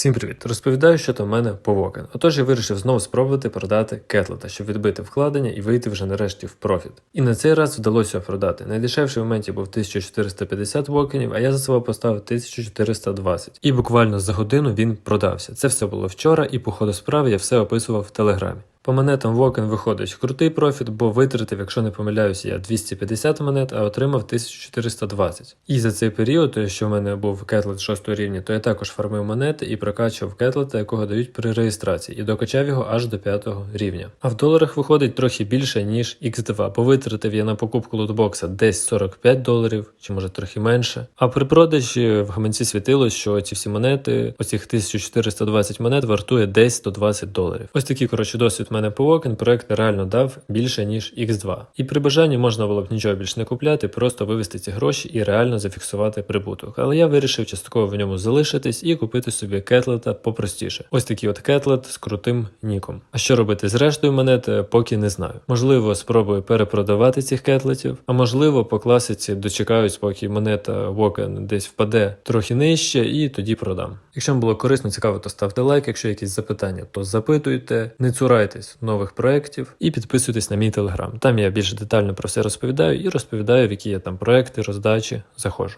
Всім привіт! Розповідаю, що там в мене по Вокен. Отож я вирішив знову спробувати продати кетлета, щоб відбити вкладення і вийти вже нарешті в профіт. І на цей раз вдалося продати. Найдешевший в моменті був 1450 вокенів, а я за себе поставив 1420. І буквально за годину він продався. Це все було вчора, і по ходу справи я все описував в телеграмі. По монетам Вокен виходить крутий профіт, бо витратив, якщо не помиляюся, я 250 монет, а отримав 1420. І за цей період, що в мене був кетлет 6 рівня, то я також фармив монети і прокачував кетлета, якого дають при реєстрації, і докачав його аж до 5 рівня. А в доларах виходить трохи більше, ніж X2, бо витратив я на покупку лутбокса десь 45 доларів, чи може трохи менше. А при продажі в гаманці світилось, що ці всі монети, оцих 1420 монет, вартує десь 120 доларів. Ось такий, коротше, досвід в мене по Вокен проект реально дав більше, ніж X2. І при бажанні можна було б нічого більше не купляти, просто вивести ці гроші і реально зафіксувати прибуток. Але я вирішив частково в ньому залишитись і купити собі кетлета попростіше. Ось такий от кетлет з крутим ніком. А що робити з рештою монет, е, поки не знаю. Можливо, спробую перепродавати цих кетлетів, а можливо, по класиці дочекаюсь, поки монета Вокен десь впаде трохи нижче, і тоді продам. Якщо вам було корисно, цікаво, то ставте лайк. Якщо якісь запитання, то запитуйте, не цурайтесь нових проєктів і підписуйтесь на мій телеграм. Там я більш детально про все розповідаю і розповідаю, в які я там проекти, роздачі заходжу.